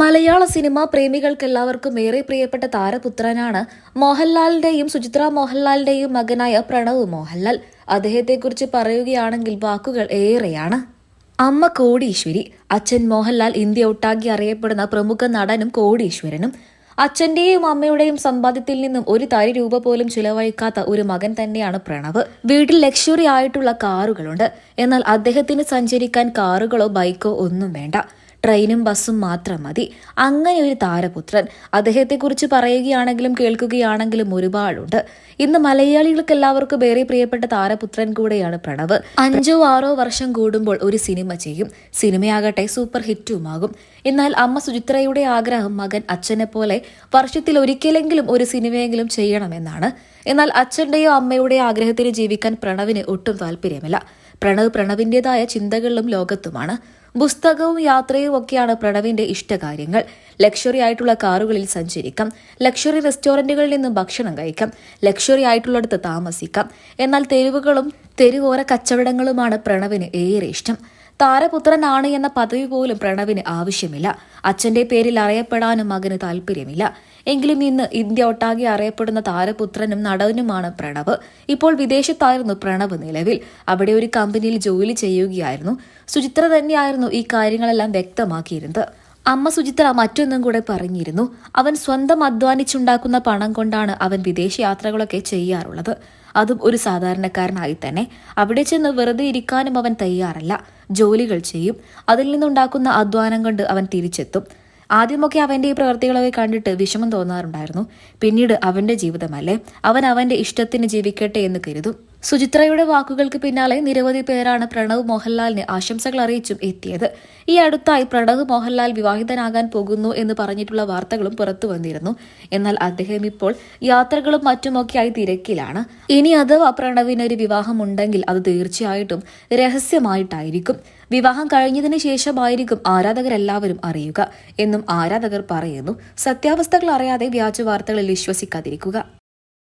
മലയാള cinema പ്രേമികൾക്കെല്ലാവർക്കും ഏറെ പ്രിയപ്പെട്ട താരപുത്രനാണ് മോഹൻലാലിന്റെയും സുചിത്ര മോഹൻലാലിന്റെയും മകനായ പ്രണവ് മോഹൻലാൽ. അദ്ദേഹത്തെക്കുറിച്ച് പറയുകയാണെങ്കിൽ വാക്കുകൾ ഏറെയാണ്. അമ്മ കോടീശ്വരി. അച്ഛൻ മോഹൻലാൽ ഇന്ത്യ ഒട്ടാകെ അറിയപ്പെടുന്ന പ്രമുഖ നടനും കോടീശ്വരനും. അച്ഛന്റെയും അമ്മയുടെയും സമ്പാദ്യത്തിൽ നിന്നും ഒരു തരി രൂപ പോലും ചിലവഴിക്കാത്ത ഒരു മകൻ തന്നെയാണ് പ്രണവ്. വീട്ടിൽ ലക്ഷറി ആയിട്ടുള്ള കാറുകളുണ്ട്. എന്നാൽ അദ്ദേഹത്തിന് സഞ്ചരിക്കാൻ കാറുകളോ ബൈക്കോ ഒന്നും വേണ്ട. ട്രെയിനും ബസ്സും മാത്രം മതി. അങ്ങനെ ഒരു താരപുത്രൻ അദ്ദേഹത്തെക്കുറിച്ച് പറയുകയാണെങ്കിലും കേൾക്കുകയാണെങ്കിലും ഒരുപാടുണ്ട്. ഇന്ന് മലയാളികൾക്ക് എല്ലാവർക്കും ഏറെ പ്രിയപ്പെട്ട താരപുത്രൻ കൂടെയാണ് പ്രണവ്. അഞ്ചോ ആറോ വർഷം കൂടുമ്പോൾ ഒരു സിനിമ ചെയ്യും. സിനിമയാകട്ടെ സൂപ്പർ ഹിറ്റുമാകും. എന്നാൽ അമ്മ സുചിത്രയുടെ ആഗ്രഹം മകൻ അച്ഛനെ പോലെ വർഷത്തിൽ ഒരിക്കലെങ്കിലും ഒരു സിനിമയെങ്കിലും ചെയ്യണമെന്നാണ്. എന്നാൽ അച്ഛന്റെയോ അമ്മയുടെയോ ആഗ്രഹത്തിന് ജീവിക്കാൻ പ്രണവിന് ഒട്ടും താല്പര്യമില്ല പ്രണവ് പ്രണവിന്റേതായ ചിന്തകളിലും ലോകത്തുമാണ്. പുസ്തകവും യാത്രയും ഒക്കെയാണ് പ്രണവിന്റെ ഇഷ്ടകാര്യങ്ങൾ. ലക്ഷറി ആയിട്ടുള്ള കാറുകളിൽ സഞ്ചരിക്കാം. ലക്ഷറി റെസ്റ്റോറന്റുകളിൽ നിന്ന് ഭക്ഷണം കഴിക്കാം. ലക്ഷറി ആയിട്ടുള്ളിടത്ത് താമസിക്കാം. എന്നാൽ തെരുവുകളും തെരുവോര കച്ചവടങ്ങളുമാണ് പ്രണവിന് ഏറെ ഇഷ്ടം. താരപുത്രനാണ് എന്ന പദവി പോലും പ്രണവിന് ആവശ്യമില്ല. അച്ഛന്റെ പേരിൽ അറിയപ്പെടാനും മകന് താല്പര്യമില്ല എങ്കിലും ഇന്ന് ഇന്ത്യ ഒട്ടാകെ അറിയപ്പെടുന്ന താരപുത്രനും നടനുമാണ് പ്രണവ്. ഇപ്പോൾ വിദേശത്തായിരുന്നു പ്രണവ് നിലവിൽ. അവിടെ ഒരു കമ്പനിയിൽ ജോലി ചെയ്യുകയായിരുന്നു. സുചിത്ര തന്നെയായിരുന്നു ഈ കാര്യങ്ങളെല്ലാം വ്യക്തമാക്കിയിരുന്നത്. അമ്മ സുചിത്ര മറ്റൊന്നും കൂടെ പറഞ്ഞിരുന്നു. അവൻ സ്വന്തം അധ്വാനിച്ചുണ്ടാക്കുന്ന പണം കൊണ്ടാണ് അവൻ വിദേശ യാത്രകളൊക്കെ ചെയ്യാറുള്ളത്. അതും ഒരു സാധാരണക്കാരനായി തന്നെ. അവിടെ ചെന്ന് വെറുതെ ഇരിക്കാനും അവൻ തയ്യാറല്ല. ജോലികൾ ചെയ്യും. അതിൽ നിന്നുണ്ടാക്കുന്ന അധ്വാനം കൊണ്ട് അവൻ തിരിച്ചെത്തും. ആദ്യമൊക്കെ അവന്റെ ഈ പ്രവൃത്തികളൊക്കെ കണ്ടിട്ട് വിഷമം തോന്നാറുണ്ടായിരുന്നു. പിന്നീട് അവന്റെ ജീവിതമല്ലേ? അവൻ അവന്റെ ഇഷ്ടത്തിന് ജീവിക്കട്ടെ എന്ന് കരുതും. സുചിത്രയുടെ വാക്കുകൾക്ക് പിന്നാലെ നിരവധി പേരാണ് പ്രണവ് മോഹൻലാലിന് ആശംസകൾ അറിയിച്ചും എത്തിയത്. ഈ അടുത്തായി പ്രണവ് മോഹൻലാൽ വിവാഹിതനാകാൻ പോകുന്നു എന്ന് പറഞ്ഞിട്ടുള്ള വാർത്തകളും പുറത്തു വന്നിരുന്നു. എന്നാൽ അദ്ദേഹം ഇപ്പോൾ യാത്രകളും മറ്റുമൊക്കെയായി തിരക്കിലാണ്. ഇനി അഥവാ പ്രണവിന് ഒരു വിവാഹം ഉണ്ടെങ്കിൽ അത് തീർച്ചയായിട്ടും രഹസ്യമായിട്ടായിരിക്കും. വിവാഹം കഴിഞ്ഞതിന് ശേഷമായിരിക്കും ആരാധകരെല്ലാവരും അറിയുക എന്നും ആരാധകർ പറയുന്നു. സത്യാവസ്ഥകൾ അറിയാതെ വ്യാജ വാർത്തകളിൽ വിശ്വസിക്കാതിരിക്കുക.